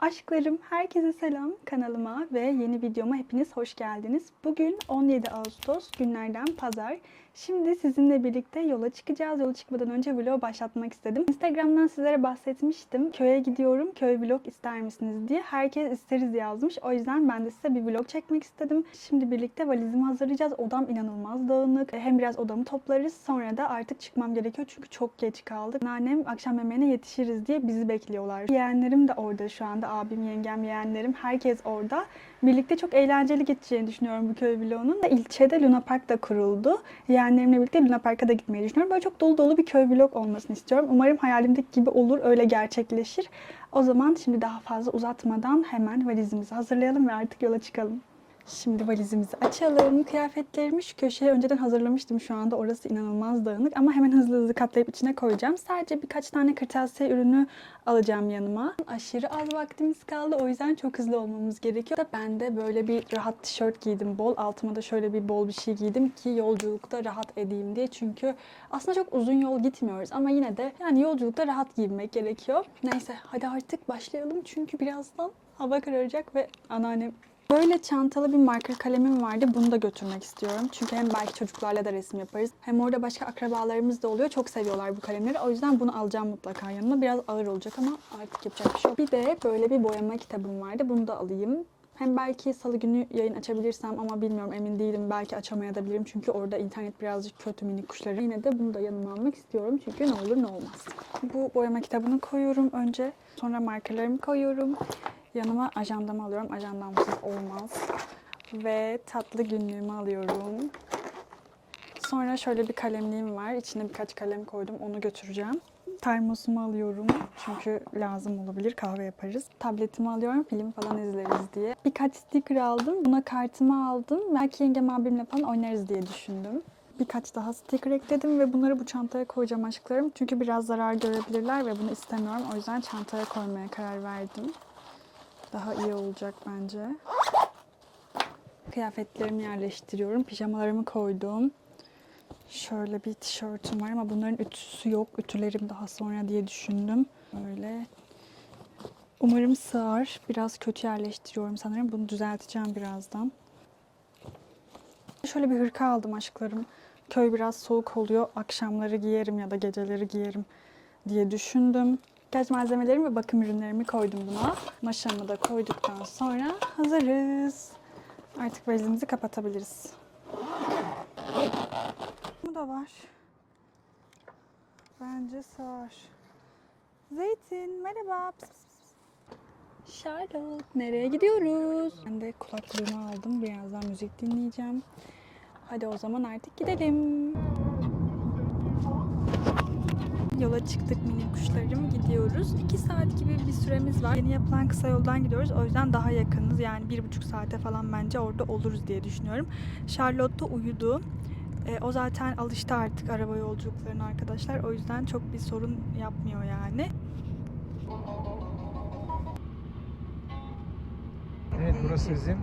Aşklarım, herkese selam. Kanalıma ve yeni videoma hepiniz hoş geldiniz. Bugün 17 Ağustos günlerden pazar. Şimdi sizinle birlikte yola çıkacağız. Yola çıkmadan önce vlog başlatmak istedim. Instagram'dan sizlere bahsetmiştim. Köye gidiyorum, köy vlog ister misiniz diye. Herkes isteriz yazmış. O yüzden ben de size bir vlog çekmek istedim. Şimdi birlikte valizimi hazırlayacağız. Odam inanılmaz dağınık. Hem biraz odamı toplarız. Sonra da artık çıkmam gerekiyor çünkü çok geç kaldık. Annem akşam yemeğine yetişiriz diye bizi bekliyorlar. Yeğenlerim de orada şu anda. Abim, yengem, yeğenlerim. Herkes orada. Birlikte çok eğlenceli geçeceğini düşünüyorum bu köy vlogunun. İlçede Luna Park da kuruldu. Yeğenlerimle birlikte Luna Park'a da gitmeyi düşünüyorum. Böyle çok dolu dolu bir köy vlog olmasını istiyorum. Umarım hayalimdeki gibi olur, öyle gerçekleşir. O zaman şimdi daha fazla uzatmadan hemen valizimizi hazırlayalım ve artık yola çıkalım. Şimdi valizimizi açalım. Kıyafetlerimi şu köşeye önceden hazırlamıştım. Şu anda orası inanılmaz dağınık ama hemen hızlı hızlı katlayıp içine koyacağım. Sadece birkaç tane kırtasiye ürünü alacağım yanıma. Aşırı az vaktimiz kaldı. O yüzden çok hızlı olmamız gerekiyor. Ben de böyle bir rahat tişört giydim bol. Altıma da şöyle bir bol bir şey giydim ki yolculukta rahat edeyim diye. Çünkü aslında çok uzun yol gitmiyoruz ama yine de yani yolculukta rahat giyinmek gerekiyor. Neyse hadi artık başlayalım çünkü birazdan hava kararacak ve anneannem Böyle çantalı bir marker kalemim vardı. Bunu da götürmek istiyorum. Çünkü hem belki çocuklarla da resim yaparız. Hem orada başka akrabalarımız da oluyor. Çok seviyorlar bu kalemleri. O yüzden bunu alacağım mutlaka yanıma. Biraz ağır olacak ama artık yapacak bir şey yok. Bir de böyle bir boyama kitabım vardı. Bunu da alayım. Hem belki salı günü yayın açabilirsem ama bilmiyorum emin değilim. Belki açamayabilirim çünkü orada internet birazcık kötü minik kuşları. Yine de bunu da yanıma almak istiyorum çünkü ne olur ne olmaz. Bu boyama kitabını koyuyorum önce. Sonra markerlarımı koyuyorum. Yanıma ajandamı alıyorum. Ajandamsız olmaz. Ve tatlı günlüğümü alıyorum. Sonra şöyle bir kalemliğim var. İçine birkaç kalem koydum. Onu götüreceğim. Termosumu alıyorum. Çünkü lazım olabilir. Kahve yaparız. Tabletimi alıyorum. Film falan izleriz diye. Birkaç sticker aldım. Buna kartımı aldım. Belki yengem abimle falan oynarız diye düşündüm. Birkaç daha sticker ekledim ve bunları bu çantaya koyacağım aşklarım. Çünkü biraz zarar görebilirler ve bunu istemiyorum. O yüzden çantaya koymaya karar verdim. Daha iyi olacak bence. Kıyafetlerimi yerleştiriyorum. Pijamalarımı koydum. Şöyle bir tişörtüm var ama bunların ütüsü yok. Ütülerim daha sonra diye düşündüm. Böyle. Umarım sığar. Biraz kötü yerleştiriyorum sanırım. Bunu düzelteceğim birazdan. Şöyle bir hırka aldım aşklarım. Köy biraz soğuk oluyor. Akşamları giyerim ya da geceleri giyerim diye düşündüm. Birkaç malzemelerimi ve bakım ürünlerimi koydum buna. Maşamı da koyduktan sonra hazırız. Artık valizimizi kapatabiliriz. Bu da var. Bence sığar. Zeytin, merhaba. Charlotte, nereye gidiyoruz? Ben de kulaklığımı aldım. Birazdan müzik dinleyeceğim. Hadi o zaman artık gidelim. Yola çıktık minik kuşlarım gidiyoruz. 2 saat gibi bir süremiz var. Yeni yapılan kısa yoldan gidiyoruz. O yüzden daha yakınız. Yani bir buçuk saate falan bence orada oluruz diye düşünüyorum. Charlotte uyudu. E, o zaten alıştı artık araba yolculuklarına arkadaşlar. O yüzden çok bir sorun yapmıyor yani. Evet burası bizim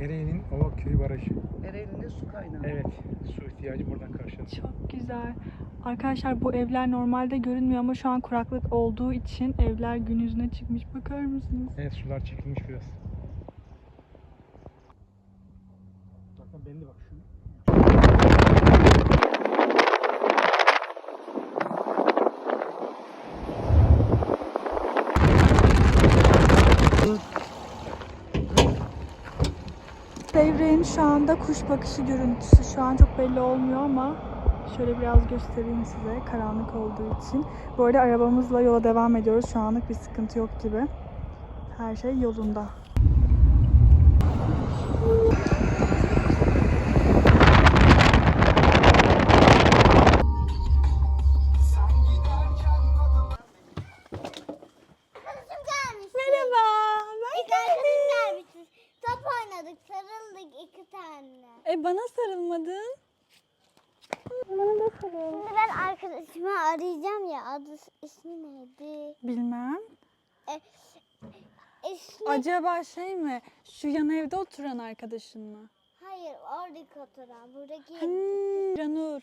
Ereğli'nin Ova Köyü Barajı. Ereğli'nde su kaynağı. Evet su ihtiyacı buradan karşıladık. Çok güzel. Arkadaşlar bu evler normalde görünmüyor ama şu an kuraklık olduğu için evler gün yüzüne çıkmış. Bakar mısınız? Evet sular çekilmiş biraz. Bakın ben de bak şu. Devreğin şu anda kuş bakışı görüntüsü. Şu an çok belli olmuyor ama şöyle biraz göstereyim size karanlık olduğu için. Bu arada arabamızla yola devam ediyoruz. Şu anlık bir sıkıntı yok gibi. Her şey yolunda. Arkadaşımı arayacağım ya. Adı ismi neydi? Bilmem. İsmi Acaba şey mi? Şu yan evde oturan arkadaşın mı? hayır oradaki oturan buradaki Hmm, Ranur.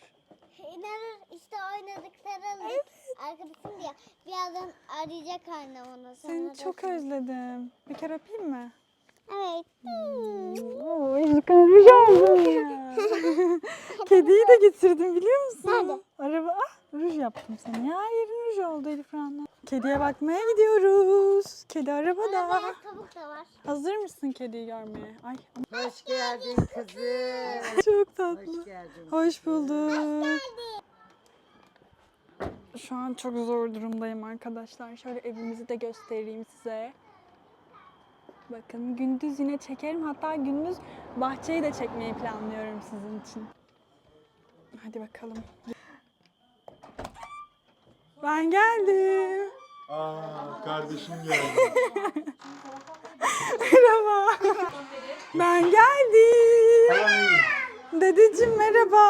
İnanır işte oynadık sarıldık. Arkadaşım diyor. Birazdan arayacak annem onu. Seni çok özledim. Bir kere öpeyim mi? Evet. Oo, ruj oldum ya. Kediyi de getirdim biliyor musun? Nerede? Araba, ah ruj yaptım sana. Ya yerin ruj oldu Elif Rana. Kediye bakmaya gidiyoruz. Kedi arabada. Beyaz tavuk da var. Hazır mısın kediyi görmeye? Ay Hoş geldin kızım. çok tatlı. Hoş geldin. Hoş bulduk. Şu an çok zor durumdayım arkadaşlar. Şöyle evimizi de göstereyim size. Bakın gündüz yine çekerim. Hatta gündüz bahçeyi de çekmeyi planlıyorum sizin için. Hadi bakalım. Ben geldim. Aa, kardeşim geldi. Merhaba. Ben geldim. Dedeciğim merhaba.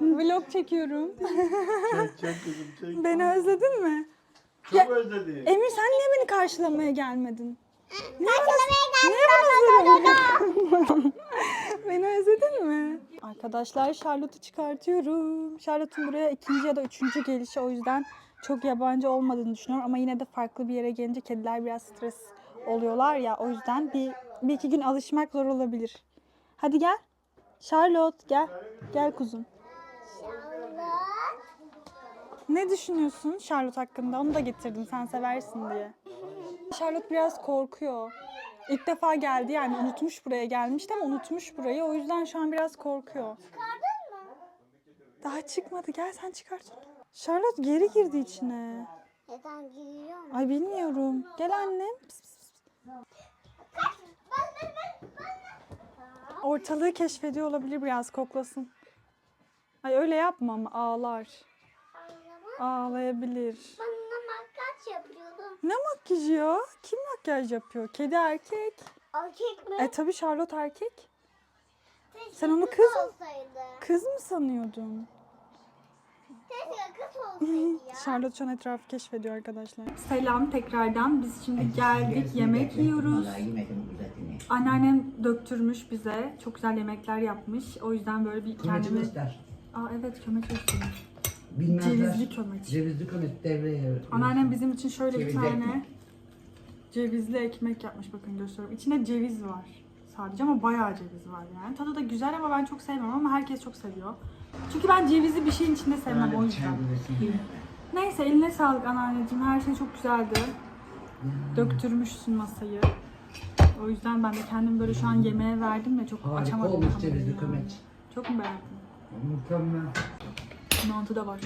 Vlog çekiyorum. çek çek kızım çek. Beni özledin mi? Çok özledim. Emir sen niye beni karşılamaya gelmedin? Beni özledin mi? Arkadaşlar Charlotte'u çıkartıyorum. Charlotte'un buraya ikinci ya da üçüncü gelişi o yüzden çok yabancı olmadığını düşünüyorum. Ama yine de farklı bir yere gelince kediler biraz stres oluyorlar ya. O yüzden bir, bir iki gün alışmak zor olabilir. Hadi gel. Charlotte gel. Gel kuzum. Ne düşünüyorsun Charlotte hakkında? Onu da getirdim sen seversin diye. Charlotte biraz korkuyor. İlk defa geldi yani unutmuş buraya gelmişti ama unutmuş burayı. O yüzden şu an biraz korkuyor. Çıkardın mı? Daha çıkmadı. Gel sen çıkart onu. Charlotte geri girdi içine. Neden giriyor mu? Ay bilmiyorum. Gel annem. Ortalığı keşfediyor olabilir biraz koklasın. Ay öyle yapma ama ağlar. Ağlayabilir. Bana makyaj yapıyordum. Ne makyajı ya? Kim makyaj yapıyor? Kedi erkek. Erkek mi? E tabi Charlotte erkek. Keşke sen onu kız olsaydı. Kız mı sanıyordun? Keşke kız olsaydı ya. Charlotte şu an etrafı keşfediyor arkadaşlar. Selam tekrardan. Biz şimdi geldik. Yemek yiyoruz. Anneannem döktürmüş bize. Çok güzel yemekler yapmış. O yüzden böyle bir kendimi... Aa evet kömeç göstermiş. Bilmezler. Cevizli kömeç. Cevizli kömeç devreye. Anneannem bizim için şöyle bir Cevizli tane ekmek. cevizli ekmek yapmış. Bakın gösteriyorum. İçinde ceviz var sadece ama bayağı ceviz var yani. Tadı da güzel ama ben çok sevmem ama herkes çok seviyor. Çünkü ben cevizi bir şeyin içinde sevmem o yüzden. Neyse eline sağlık anneanneciğim. Her şey çok güzeldi. Döktürmüşsün masayı. O yüzden ben de kendim böyle şu an yemeğe verdim de çok Harika açamadım. olmuş cevizli yani. kömeç. Çok mu beğendin? Mükemmel. Mantı da var.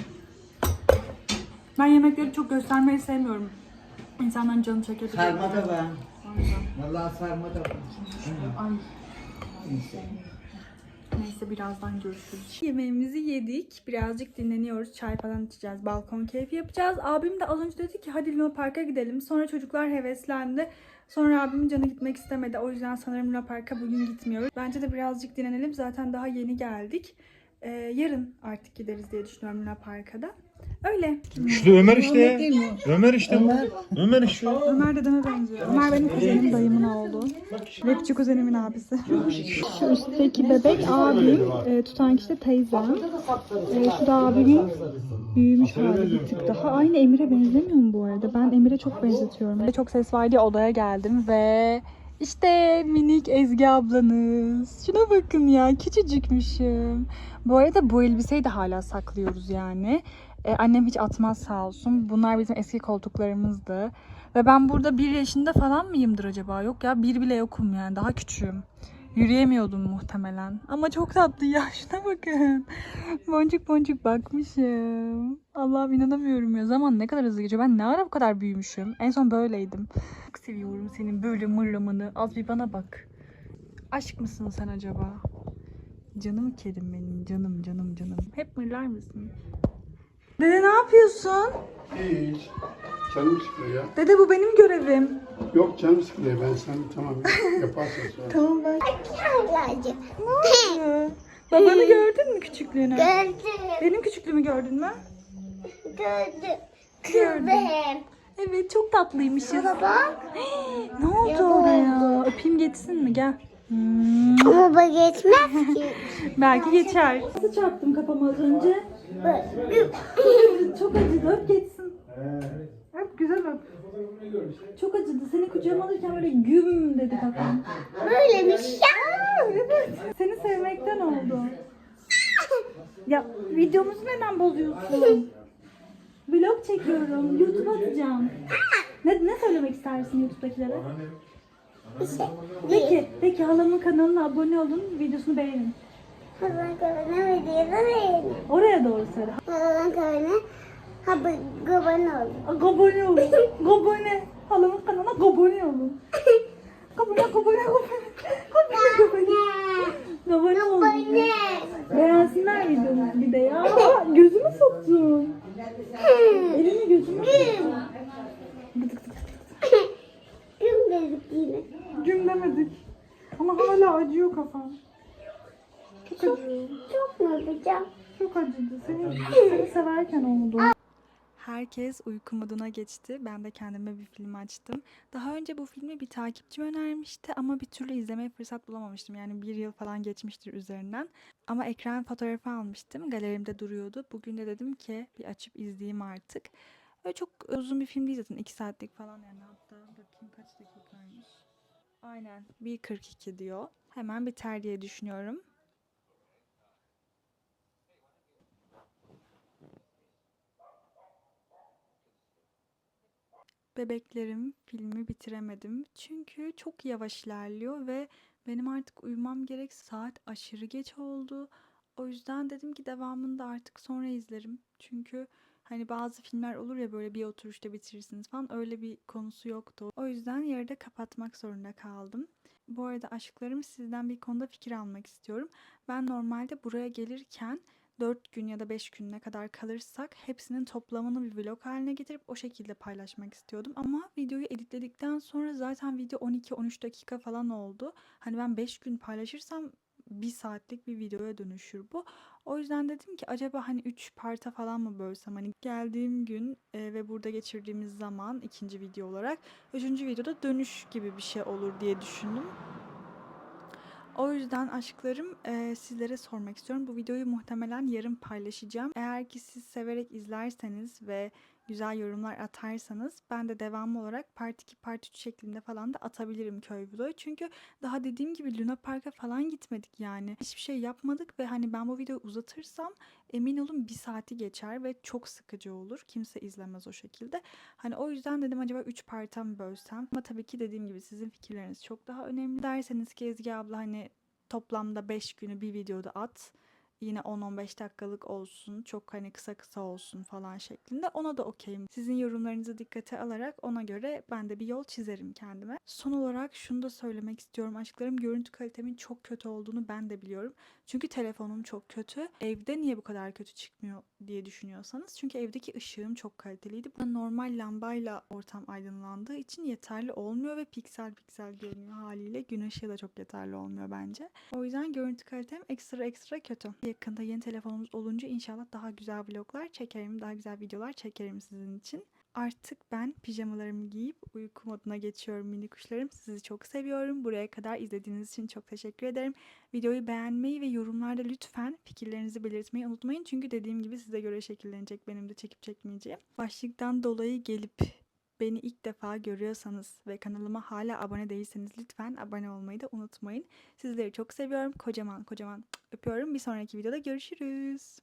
Ben yemekleri çok göstermeyi sevmiyorum. İnsanların canı çekiyor. Sarma da var. Vallahi sarma da var. Ay. Neyse. Neyse birazdan görüşürüz. Yemeğimizi yedik. Birazcık dinleniyoruz. Çay falan içeceğiz. Balkon keyfi yapacağız. Abim de az önce dedi ki hadi Luna Park'a gidelim. Sonra çocuklar heveslendi. Sonra abimin canı gitmek istemedi. O yüzden sanırım Luna Park'a bugün gitmiyoruz. Bence de birazcık dinlenelim. Zaten daha yeni geldik. Ee, yarın artık gideriz diye düşünüyorum Luna Park'a da. Öyle. İşte Ömer işte. Ömer işte bu. Ömer işte. Ömer dedeme benziyor. Ömer benim kuzenim, dayımın oğlu. Rapçi kuzenimin abisi. Şu üstteki bebek abim, e, tutan kişi de teyzem. E, şu da abimin büyümüş hali bir tık daha. Aynı Emir'e benzemiyor mu bu arada? Ben Emir'e çok benzetiyorum. Çok ses var diye odaya geldim ve işte minik Ezgi ablanız. Şuna bakın ya küçücükmüşüm. Bu arada bu elbiseyi de hala saklıyoruz yani. E, annem hiç atmaz sağ olsun. Bunlar bizim eski koltuklarımızdı. Ve ben burada bir yaşında falan mıyımdır acaba? Yok ya bir bile yokum yani daha küçüğüm. Yürüyemiyordum muhtemelen. Ama çok tatlı ya şuna bakın. Boncuk boncuk bakmışım. Allah'ım inanamıyorum ya. Zaman ne kadar hızlı geçiyor. Ben ne ara bu kadar büyümüşüm. En son böyleydim. Çok seviyorum senin böyle mırlamanı. Az bir bana bak. Aşk mısın sen acaba? Canım kedim benim. Canım canım canım. Hep mırlar mısın? Dede ne yapıyorsun? Hiç. Canım sıkılıyor ya. Dede bu benim görevim. Yok canım sıkılıyor. Ben sen tamam yaparsın sonra. Tamam ben. Ablacığım. Babanı gördün mü küçüklüğünü? Gördüm. Benim küçüklüğümü gördün mü? Gördüm. Gördüm. Evet çok tatlıymışız. Baba. ne oldu Ya oraya? oldu. Öpeyim geçsin mi? Gel. Ama bu geçmez ki. Belki geçer. Nasıl çarptım kafamı az önce? Çok acıdı. Öp geçsin. Öp güzel öp. Çok acıdı. Seni kucağıma alırken böyle güm dedi kafam. Böylemiş ya. Evet. Seni sevmekten oldu. Ya videomuzu neden bozuyorsun? Vlog çekiyorum. YouTube'a atacağım. Ne, ne söylemek istersin YouTube'dakilere? Peki, peki halamın kanalına abone olun, videosunu beğenin. Kazan kavana videoda Oraya doğru söyle. Kazan kavana haber goban oldu. Abone olun. Abone. Halamın kanalına abone olun. Abone, abone, abone. Abone, abone. Abone olun. Beğensinler videomu bir de ya. Gözümü soktun. Elini gözüme soktun. Güm dedik yine. Güm demedik. Ama hala acıyor kafam. Çok acıyor. Çok mu yapacağım? Çok acıdı. Seni, seni severken oldu. Herkes uyku moduna geçti. Ben de kendime bir film açtım. Daha önce bu filmi bir takipçim önermişti ama bir türlü izlemeye fırsat bulamamıştım. Yani bir yıl falan geçmiştir üzerinden. Ama ekran fotoğrafı almıştım. Galerimde duruyordu. Bugün de dedim ki bir açıp izleyeyim artık. Öyle çok uzun bir film değil zaten. 2 saatlik falan yani. Hatta bakayım kaç dakikaymış. Aynen 1.42 diyor. Hemen biter diye düşünüyorum. Bebeklerim filmi bitiremedim. Çünkü çok yavaş ilerliyor ve benim artık uyumam gerek. Saat aşırı geç oldu. O yüzden dedim ki devamını da artık sonra izlerim. Çünkü hani bazı filmler olur ya böyle bir oturuşta bitirirsiniz falan öyle bir konusu yoktu. O yüzden yarıda kapatmak zorunda kaldım. Bu arada aşklarım sizden bir konuda fikir almak istiyorum. Ben normalde buraya gelirken 4 gün ya da 5 gün ne kadar kalırsak hepsinin toplamını bir vlog haline getirip o şekilde paylaşmak istiyordum. Ama videoyu editledikten sonra zaten video 12-13 dakika falan oldu. Hani ben 5 gün paylaşırsam bir saatlik bir videoya dönüşür bu. O yüzden dedim ki acaba hani 3 parta falan mı bölsem hani geldiğim gün e, ve burada geçirdiğimiz zaman ikinci video olarak üçüncü videoda dönüş gibi bir şey olur diye düşündüm. O yüzden aşklarım eee, sizlere sormak istiyorum. Bu videoyu muhtemelen yarın paylaşacağım. Eğer ki siz severek izlerseniz ve güzel yorumlar atarsanız ben de devamlı olarak part 2 part 3 şeklinde falan da atabilirim köy vlogu. Çünkü daha dediğim gibi Luna Park'a falan gitmedik yani. Hiçbir şey yapmadık ve hani ben bu videoyu uzatırsam emin olun bir saati geçer ve çok sıkıcı olur. Kimse izlemez o şekilde. Hani o yüzden dedim acaba 3 parta mı bölsem? Ama tabii ki dediğim gibi sizin fikirleriniz çok daha önemli. Derseniz ki Ezgi abla hani toplamda 5 günü bir videoda at. Yine 10-15 dakikalık olsun, çok hani kısa kısa olsun falan şeklinde. Ona da okeyim. Sizin yorumlarınızı dikkate alarak ona göre ben de bir yol çizerim kendime. Son olarak şunu da söylemek istiyorum aşklarım. Görüntü kalitemin çok kötü olduğunu ben de biliyorum. Çünkü telefonum çok kötü. Evde niye bu kadar kötü çıkmıyor diye düşünüyorsanız. Çünkü evdeki ışığım çok kaliteliydi. Bana normal lambayla ortam aydınlandığı için yeterli olmuyor ve piksel piksel görünüyor haliyle. Gün ışığı da çok yeterli olmuyor bence. O yüzden görüntü kalitem ekstra ekstra kötü. Yakında yeni telefonumuz olunca inşallah daha güzel vloglar çekerim, daha güzel videolar çekerim sizin için. Artık ben pijamalarımı giyip uyku moduna geçiyorum mini kuşlarım. Sizi çok seviyorum. Buraya kadar izlediğiniz için çok teşekkür ederim. Videoyu beğenmeyi ve yorumlarda lütfen fikirlerinizi belirtmeyi unutmayın. Çünkü dediğim gibi size göre şekillenecek benim de çekip çekmeyeceğim. Başlıktan dolayı gelip beni ilk defa görüyorsanız ve kanalıma hala abone değilseniz lütfen abone olmayı da unutmayın. Sizleri çok seviyorum. Kocaman kocaman öpüyorum. Bir sonraki videoda görüşürüz.